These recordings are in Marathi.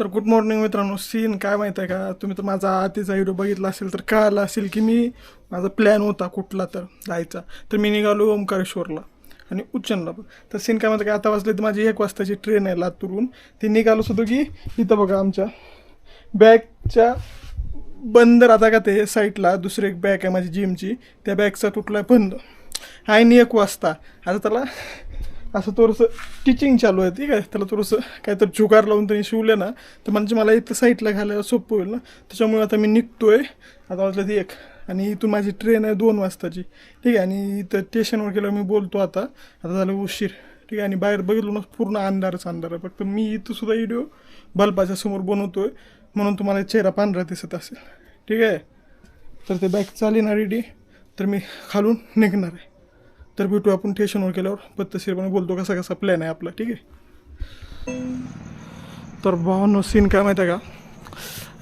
तर गुड मॉर्निंग मित्रांनो. सीन काय माहिती आहे का? तुम्ही तर माझा आधीचा व्हिडिओ बघितला असेल तर कळालं असेल की मी माझा प्लॅन होता कुठला तर जायचा. तर मी निघालो ओंकारेश्वरला आणि उच्चनला. पण तर सीन काय म्हणतं का? आता वाजले तर माझी एक वाजताची ट्रेन आहे लातूरून ती निघालो सुद्धा की इथं बघा आमच्या बॅगच्या बंदर आता का ते साईडला दुसरी एक बॅग आहे माझी जिमची त्या बॅगचा तुटला आहे बंद. आहे आणि एक वाजता आता त्याला असं थोडंसं टिचिंग चालू आहे ठीक आहे? त्याला थोडंसं काहीतरी जुगार लावून त्यांनी शिवलं ना तर म्हणजे मला इथं साईडला घालायला सोपं होईल ना. त्याच्यामुळे आता मी निघतोय. आता वाजलं ती एक आणि इथून माझी ट्रेन आहे दोन वाजताची ठीक आहे? आणि इथं स्टेशनवर गेलं मी बोलतो आता. आता झालं उशीर ठीक आहे? आणि बाहेर बघितलं ना पूर्ण अंधारच अंधार आहे. फक्त मी इथं सुद्धा व्हिडिओ बल्बाच्या समोर बनवतोय. म्हणून तुम्हाला चेहरा पांढरा दिसत असेल ठीक आहे? तर ते बॅग चालेल ना रेडी तर मी खालून निघणार आहे. तर भेटू आपण स्टेशनवर गेल्यावर. पत्तशीरपणे बोलतो कसा कसा प्लॅन आहे आपला ठीक आहे? तर भावांनो सीन काय माहिती आहे का?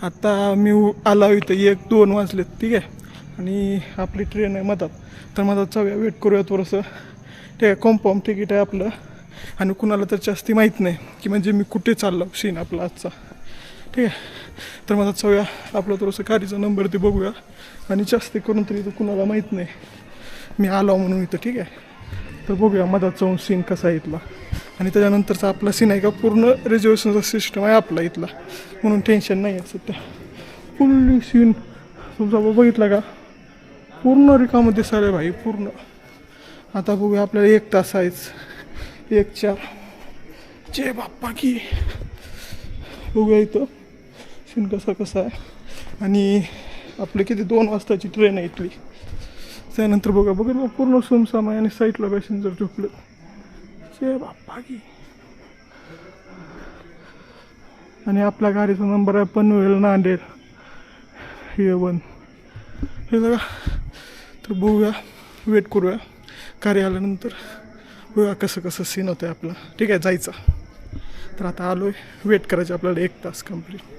आता मी आला इथं एक दोन वाजलेत ठीक आहे? आणि आपली ट्रेन आहे मधात. तर मधात जाऊया वेट करूया थोडंसं. ठीक आहे कॉम्पाऊंड तिकीट आहे आपलं. आणि कुणाला तर जास्ती माहीत नाही की म्हणजे मी कुठे चाललो सीन आपला आजचा. ठीक आहे? तर मधात जाऊया आपलं थोडंसं गाडीचा नंबर ते बघूया. आणि जास्ती करून तरी तर कुणाला माहीत नाही. मी आलो म्हणून इथं ठीक आहे? तर बघूया मधात जाऊन सीन कसा आहे इथला. आणि त्याच्यानंतरचा आपला सीन आहे का पूर्ण रिझर्वेशनचा सिस्टम आहे आपला इथला. म्हणून टेन्शन नाही आहे सध्या. फुल्ली सीन तुमचा बघितला का? पूर्ण रिकामं दिसायला भाई पूर्ण. आता बघूया आपल्याला एक तास आहेच. एक चार. जे बाप्पा की. बघूया इथं. सीन कसा कसा आहे. आणि आपली किती दोन वाजताची ट्रेन आहे इथली. त्यानंतर बघा बघा पूर्ण सुमसाम आहे आणि साईडला पॅसेंजर झोपलं जे बाप्पा की आणि आपल्या गाडीचा नंबर आहे पनवेल नांदेड. हे वन. हे बघा. तर बघूया वेट करूया. गाडी आल्यानंतर बघूया कसं कसं सीन होतं आहे आपलं. ठीक आहे जायचं. तर आता आलो आहे वेट करायचं आपल्याला एक तास कंप्लीट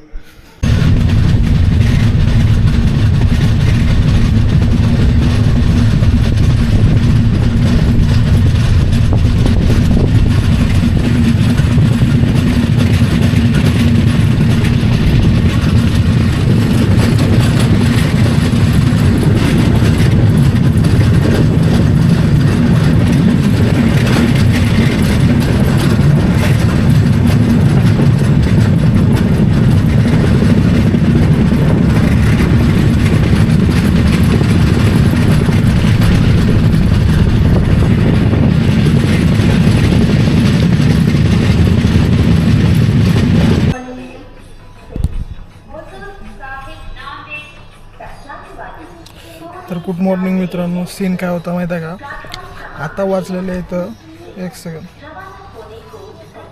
तर गुड मॉर्निंग मित्रांनो. सीन काय होता माहीत आहे का? आता वाचलेलं आहे तर एक सेकंड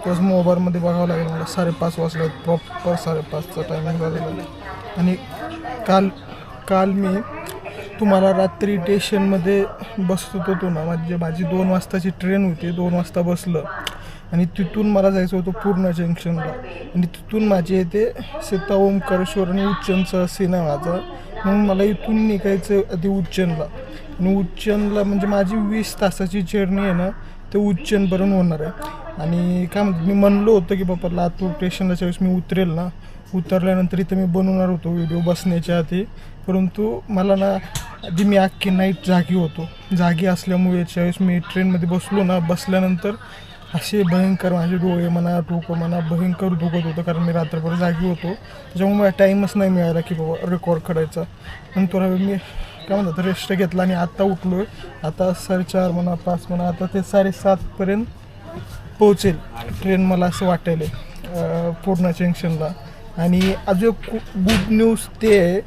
तोच मोबाईलमध्ये बघावं लागेल मला. साडेपाच वाजले आहेत. प्रॉपर साडेपाचचा टायमिंग झालेला. आहे आणि काल काल मी तुम्हाला रात्री स्टेशनमध्ये बसत होतो ना म्हणजे माझी दोन वाजताची ट्रेन होती. दोन वाजता बसलं. आणि तिथून मला जायचं होतं पूर्ण जंक्शनला आणि तिथून माझे येते सीता ओमकारेश्वर आणि उच्चनचा सीन म्हणून मला इथून निघायचं आधी उज्जैनला. आणि उज्जैनला म्हणजे माझी वीस तासाची जर्नी आहे ना ते उज्जैनपर्यंत होणार आहे. आणि काय म्हणतात मी म्हणलो होतं की बाबा लातूर स्टेशनला ज्यावेळेस मी उतरेल ना उतरल्यानंतर इथं मी बनवणार होतो व्हिडिओ बसण्याच्या आधी. परंतु मला ना आधी मी अख्खी नाईट जागी होतो. जागी असल्यामुळे ज्यावेळेस मी ट्रेनमध्ये बसलो ना बसल्यानंतर असे भयंकर माझे डोळे म्हणा डोकं म्हणा भयंकर दुखत होतं कारण मी रात्रभर जागी होतो. त्याच्यामुळे मला टाईमच नाही मिळाला की बाबा रेकॉर्ड करायचा नंतर मी काय म्हणतात रेस्ट घेतला आणि आत्ता उठलो आहे आता साडेचार म्हणा पाच म्हणा आता ते साडेसातपर्यंत पोहोचेल. ट्रेन मला असं वाटायला आहे, पूर्ण जंक्शनला आणि अजून गुड न्यूज ते आहे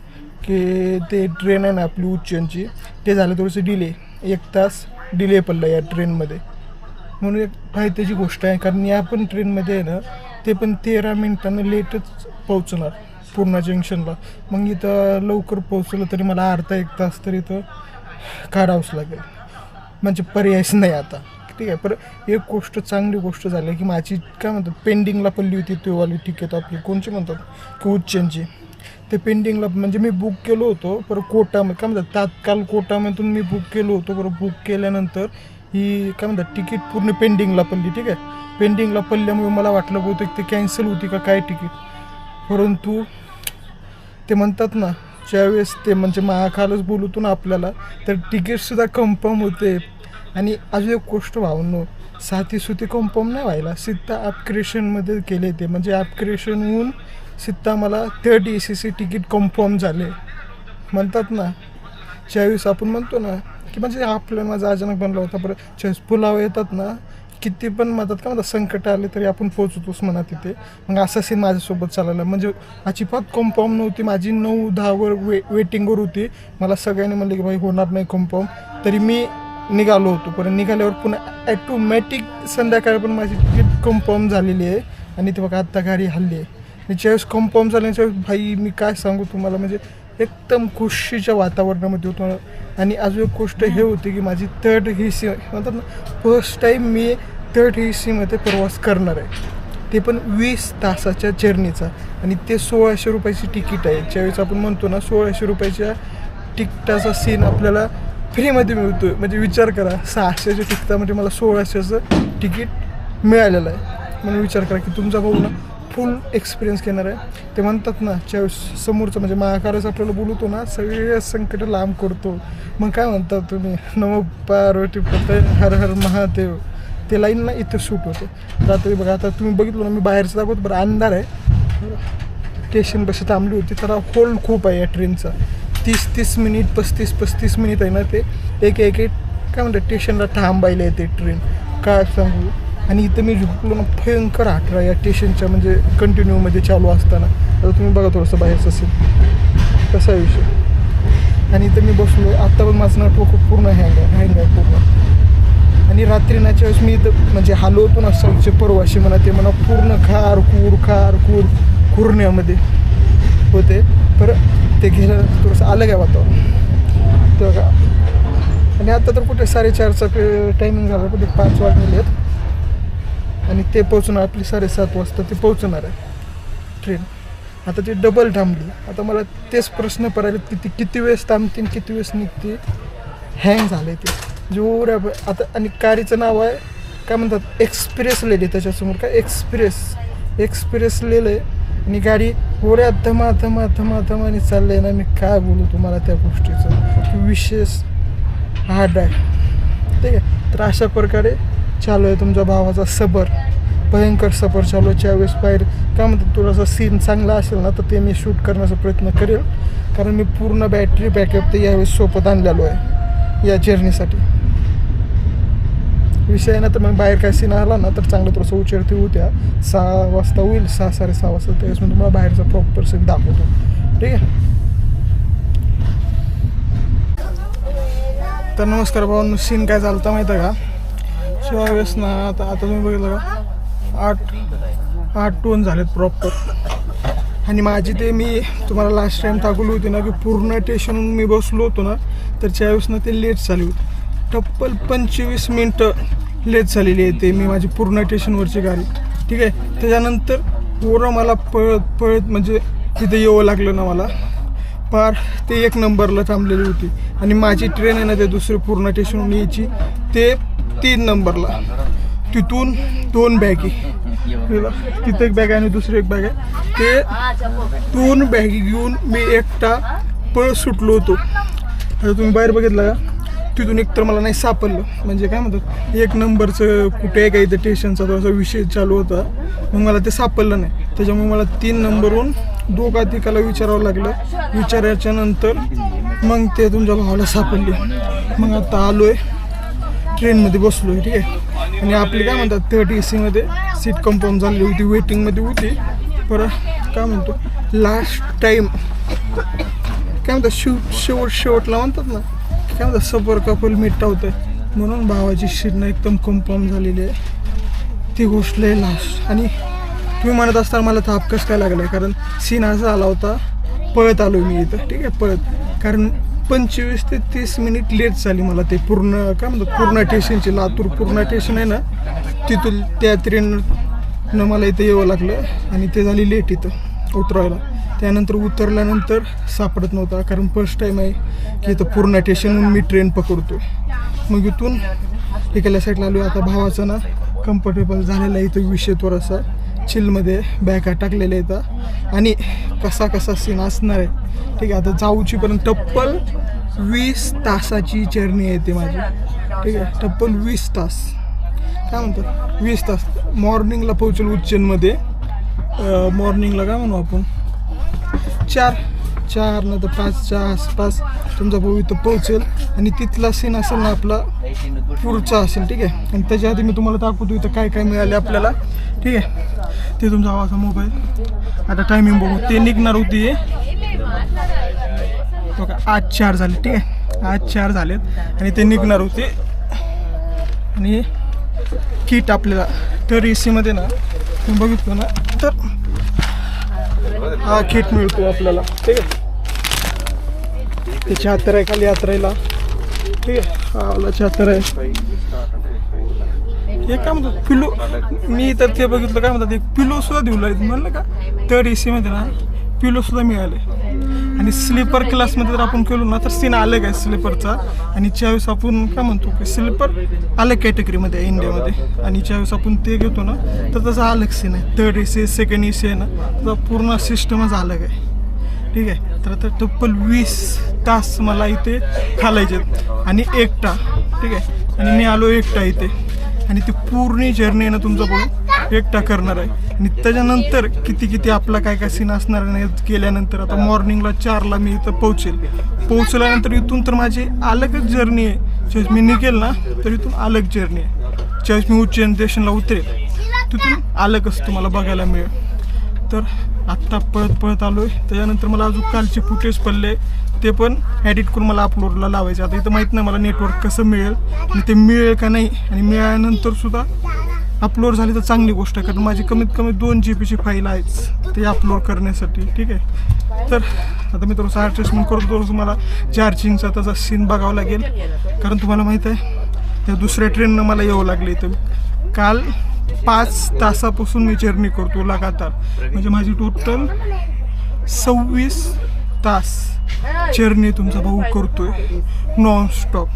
की ते ट्रेन आहे ना आपली उच्चनची ते झालं थोडंसं डिले एक तास डिले पडला या ट्रेनमध्ये म्हणून एक फायद्याची गोष्ट आहे. कारण या पण ट्रेनमध्ये आहे ना ते पण तेरा मिनिटानं लेटच पोहोचणार पूर्ण जंक्शनला मग इथं लवकर पोहोचलं तरी मला अर्धा एक तास तरी इथं काढावंच लागेल. म्हणजे पर्यायच नाही आता. ठीक आहे पर एक गोष्ट चांगली गोष्ट झाली की माझी काय म्हणतात पेंडिंगला पडली होती तेवाली तिकीट आपली. कोणची म्हणतात? की उच्चनची ते पेंडिंगला म्हणजे मी बुक केलो होतो पर कोटामध्ये काय म्हणतात तात्काळ कोटामधून मी बुक केलो होतो बरं बुक केल्यानंतर ही काय म्हणतात तिकीट पूर्ण पेंडिंगला पडली ठीक आहे? पेंडिंगला पडल्यामुळे मला वाटलं बहुतेक ते कॅन्सल होती का काय तिकीट परंतु ते म्हणतात ना ज्यावेळेस ते म्हणजे महाकालच बोलवतो ना आपल्याला तर तिकीटसुद्धा कन्फर्म होते. आणि अजून एक गोष्ट भावनो साथी सुती कन्फर्म नाही व्हायला. सित्ता ॲपक्रिएशनमध्ये केले ते. म्हणजे ॲपक्रिएशन होऊन सित्ता मला third A C C ticket confirm झाले. म्हणतात ना ज्यावेळेस आपण म्हणतो ना की म्हणजे आपल्या माझा अचानक बनला होता बरं ज्यावेळेस पुलाव येतात ना किती पण म्हणतात का म्हणतात संकट आले तरी आपण पोहोचतोच म्हणा तिथे. मग असं सीन माझ्यासोबत चालायला म्हणजे अजिबात कन्फर्म नव्हती. माझी नऊ दहावर वे वेटिंगवर होती. मला सगळ्यांनी म्हणले की भाई होणार नाही कन्फर्म तरी मी निघालो होतो. पण निघाल्यावर पुन्हा ॲटोमॅटिक संध्याकाळी पण माझी तिकीट कन्फर्म झालेली आहे. आणि ते बघा आत्ता गाडी हल्ली आहे. ज्यावेळेस कन्फर्म झाल्याच्या भाई मी काय सांगू तुम्हाला? म्हणजे एकदम खुशीच्या वातावरणामध्ये होतो. आणि अजून एक गोष्ट हे होती की माझी थर्ड ही सी म्हणतात ना फर्स्ट टाईम मी थर्ड ही सीमध्ये प्रवास करणार आहे. ते पण वीस तासाच्या जर्नीचा आणि ते सोळाशे रुपयाची तिकीट आहे. ज्यावेळेस आपण म्हणतो ना सोळाशे रुपयाच्या तिकिटाचा सीन आपल्याला फ्रीमध्ये मिळतो आहे म्हणजे विचार करा सहाशेच्या तिकिटामध्ये मला सोळाशेचं तिकीट मिळालेलं आहे. म्हणून विचार करा की तुमचा भाऊ ना फुल एक्सपिरियन्स घेणार आहे. ते म्हणतात ना ज्या समोरचं म्हणजे महाकारच आपल्याला बोलवतो ना सगळे संकट लांब करतो. मग काय म्हणतात तुम्ही? नमो पार्वती पते हर हर महादेव. ते लाईन ना इथं शूट होते. रात्री बघा आता तुम्ही बघितलं ना मी बाहेरचं दाखवतो बरं अंधार आहे. स्टेशन बसे थांबली होती तर होल्ड खूप आहे या ट्रेनचा तीस तीस मिनिट पस्तीस पस्तीस मिनिट आहे ना ते. एक एक एक काय म्हणतात स्टेशनला थांबायला येते ट्रेन काय सांगू? आणि इथं मी झोपलो ना भयंकर आठरा या स्टेशनच्या म्हणजे कंटिन्यूमध्ये चालू असताना. आता तुम्ही बघा थोडंसं बाहेरचं असेल कसा विषय? आणि इथं मी बसलो. आत्ता पण माझं नेटवर्क खूप पूर्ण हँग आहे हँग आहे पूर्ण. आणि रात्री नाच्या वेळेस मी इथं म्हणजे हालो पण असायचे परवाशी म्हणा ते म्हणा पूर्ण खार कूर खार कूर कुरण्यामध्ये होते. पर ते घेणं थोडंसं अलग आहे वातावरण? तर आणि आता तर कुठे साडेचारचा टायमिंग झाला कुठे पाच वाजलेले आहेत. आणि ते पोहोचणार आपली साडेसात वाजता ते पोहोचणार आहे. ट्रेन आता ती डबल थांबली. आता मला तेच प्रश्न पडायला की ती किती वेळेस थांबते किती वेळेस निघते. हँग झाले ते. जोऱ्या आता आणि कारीचं नाव आहे काय म्हणतात एक्सप्रेस लिहिले त्याच्यासमोर. काय एक्सप्रेस एक्सप्रेस लिहिलं आहे आणि गाडी ओऱ्या धमा धमा धमा धमाने चाललं आहे ना मी काय बोलू तुम्हाला त्या गोष्टीचं. विशेष हार्ड आहे. ठीक आहे? तर अशा प्रकारे चालू आहे तुमच्या भावाचा सबर. भयंकर सफर चालू आहे. ज्यावेळेस बाहेर काय म्हणतात थोडासा सीन चांगला असेल ना तर ते मी शूट करण्याचा प्रयत्न करेल. कारण मी पूर्ण बॅटरी बॅकअप ते यावेळेस सोबत आणलेलो आहे. या जर्नीसाठी विषय आहे ना तर मग बाहेर काय सीन आला ना तर चांगलं थोडंसं उचेरती होत्या. सहा वाजता होईल सहा साडेसहा वाजता. त्यावेळेस मी तुम्हाला बाहेरचा प्रॉपर सीन दाखवतो. ठीक आहे? तर नमस्कार भाऊ सीन काय चालतं माहिती आहे का? शिवाय वेळेस ना आता आता तुम्ही बघितलं का? आठ आठ टोन झालेत प्रॉपर आणि माझी ते मी तुम्हाला लास्ट टाइम दाखवली होती ना की पूर्ण टेशन मी बसलो होतो ना तर त्यावेळेस ना ते लेट झाली होती. टप्पल पंचवीस मिनटं लेट झालेली आहे ते मी माझी पूर्ण स्टेशनवरची गाडी. ठीक आहे? त्याच्यानंतर पोरं मला पळत पळत म्हणजे तिथे येवं लागलं ना मला. पार ते एक नंबरला थांबलेली होती. आणि माझी ट्रेन आहे ना ते दुसरी पूर्ण स्टेशनहून यायची. ते तीन नंबरला. तिथून दोन बॅगी. तिथे एक बॅग आहे आणि दुसरी एक बॅग आहे. ते दोन बॅगी घेऊन मी एकटा पळ सुटलो होतो. आता तुम्ही बाहेर बघितलं का? तिथून एक तर मला नाही सापडलं. म्हणजे काय म्हणतात एक नंबरचं कुठे आहे का इथं टेशनचा थोडासा विषय चालू होता. मग मला ते सापडलं नाही. त्याच्यामुळे मला तीन नंबरहून दोघा तिकाला विचारावं लागलं. विचारायच्या नंतर मग ते तुमच्या भावाला सापडले. मग आता आलो आहे ट्रेनमध्ये बसलो आहे ठीक आहे? आणि आपली काय म्हणतात थर्ड ए सीमध्ये सीट कन्फर्म झालेली होती वेटिंगमध्ये होती. पर काय म्हणतो लास्ट टाईम काय म्हणतात शेव शेवट शेवटला म्हणतात ना काय म्हणतात सबर कपल मिटावतं म्हणून भावाची शिरणं एकदम कन्फर्म झालेली आहे. ती गोष्ट लय लास्ट आणि तुम्ही म्हणत असताना मला ताप कसं काय लागला आहे कारण सीन असा आला होता पळत आलो मी इथं ठीक आहे पळत. कारण पंचवीस ते तीस मिनिट लेट झाली मला ते पूर्ण काय म्हणतात पूर्ण स्टेशनची लातूर पूर्ण स्टेशन आहे ना तिथून त्या ट्रेननं मला इथं यावं लागलं आणि ते झाली लेट इथं उतरायला. त्यानंतर उतरल्यानंतर सापडत नव्हता कारण फर्स्ट टाईम आहे की इथं पूर्ण स्टेशनहून मी ट्रेन पकडतो मग इथून इकडल्या साईडला आलो आता भावाचा ना कम्फर्टेबल झालेला इथं विषय थोडासा चिलमध्ये बॅगा टाकलेल्या आहेत. आणि कसा कसा सीन असणार आहे ठीक आहे. आता जाऊची पण टप्पल वीस तासाची जर्नी आहे ती माझी ठीक आहे. टप्पल वीस तास. काय म्हणतात? वीस तास. मॉर्निंगला पोहोचेल उज्जैनमध्ये. मॉर्निंगला काय म्हणू आपण? चार. चार नाही तर पाचच्या आसपास तुमचा भाऊ इथं पोहोचेल. आणि तिथला सीन असेल ना आपला पुढचा असेल ठीक आहे. आणि त्याच्या आधी मी तुम्हाला दाखवतो इथं काय काय मिळाले आपल्याला. ठीक आहे. ते तुमचा आवाज मोबाईल. आता टायमिंग बघू. ते निघणार होती. बघा आज चार झाले. ठीक आहे. आज चार झालेत. आणि ते निघणार होते. आणि किट आपल्याला तर ए सीमध्ये ना तुम्ही बघितलं ना तर हा किट मिळतो आपल्याला. ठीक आहे. त्याची हातर आहे खाली यात्रेला. ठीक आहे. हा आहे हे काय म्हणतात पिलो मी तर ते बघितलं काय म्हणतात एक पिलो सुद्धा देऊ लागले. म्हणलं का थर्ड ए सीमध्ये ना पिलो सुद्धा मिळाले. आणि स्लीपर क्लासमध्ये जर आपण केलो ना तर सीन अलग आहे स्लीपरचा. आणि ज्यावेळेस आपण काय म्हणतो की स्लीपर आलं कॅटेगरीमध्ये आहे इंडियामध्ये आणि ज्यावेळेस आपण ते घेतो ना तर त्याचा अलग सीन आहे. Third A C second A C आहे ना त्याचा पूर्ण सिस्टमच अलग आहे. ठीक आहे? तर आता तब्बल वीस तास मला इथे घालायचे आणि एकटा ठीक आहे? आणि मी आलो एकटा इथे. आणि ती पूर्ण जर्नी आहे ना तुमचा भाऊ एकटा करणार आहे. आणि त्याच्यानंतर किती किती आपला काय काय सीन असणार आहे ना गेल्यानंतर आता मॉर्निंगला चारला मी इथं पोहोचेल. पोहोचल्यानंतर इथून तर माझी अलगच जर्नी आहे. जेव्हा मी निघेल ना तर इथून अलग जर्नी आहे. ज्यावेळेस मी उज्जैन स्टेशनला उतरेल तिथून अलगच तुम्हाला बघायला मिळेल. तर आत्ता पळत पळत आलो आहे त्याच्यानंतर मला अजून कालचे फुटेज पडले. ते पण एडिट करून मला अपलोडला लावायचे. आता इथं माहीत नाही मला नेटवर्क कसं मिळेल. आणि ते मिळेल का नाही? आणि मिळाल्यानंतर सुद्धा अपलोड झाली तर चांगली गोष्ट आहे. कारण माझी कमीत कमी दोन जी बीची फाईल आहेच ते अपलोड करण्यासाठी. ठीक आहे? तर आता मी थोडंसं ॲडजस्टमेंट करतो थोडंसं मला चार्जिंगचा त्याचा सीन बघावा लागेल. कारण तुम्हाला माहीत आहे त्या दुसऱ्या ट्रेननं मला यावं लागलं इथं. काल पाच तासापासून मी जर्नी करतो लगातार. म्हणजे माझी टोटल सव्वीस तास जर्नी तुमचा भाऊ करतोय. नॉन स्टॉप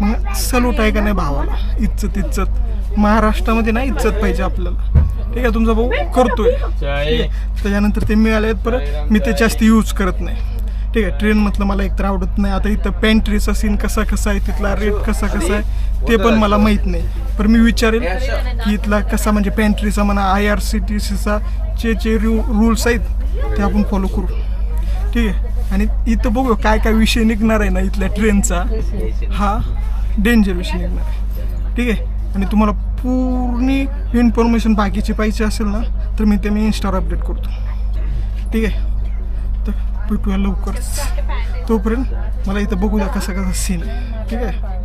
मग सलूट आहे का नाही भावाला? इज्जत इज्जत. महाराष्ट्रामध्ये ना इज्जत पाहिजे आपल्याला. ठीक आहे तुमचा भाऊ करतोय. त्याच्यानंतर ते मिळाले आहेत परत. मी ते जास्त यूज करत नाही. ठीक आहे ट्रेनमधलं मला एकतर आवडत नाही. आता इथं पॅन्ट्रीचा सीन कसा कसा आहे तिथला रेट कसा कसा आहे ते पण मला माहीत नाही. पण मी विचारेल की इथला कसा म्हणजे पॅन्ट्रीचा म्हणा आय आर सी टी सीचा जे जे रू रूल्स आहेत ते आपण फॉलो करू. ठीक आहे आणि इथं बघू काय काय विषय निघणार आहे ना इथल्या ट्रेनचा हा डेंजर विषय निघणार आहे. ठीक आहे? आणि तुम्हाला पूर्ण इन्फॉर्मेशन बाकीची पाहिजे असेल ना तर मी ते मी इन्स्टावर अपडेट करतो. ठीक आहे? तर भेटूया लवकरच. तोपर्यंत मला इथं बघू द्या कसा कसा सीन आहे. ठीक आहे?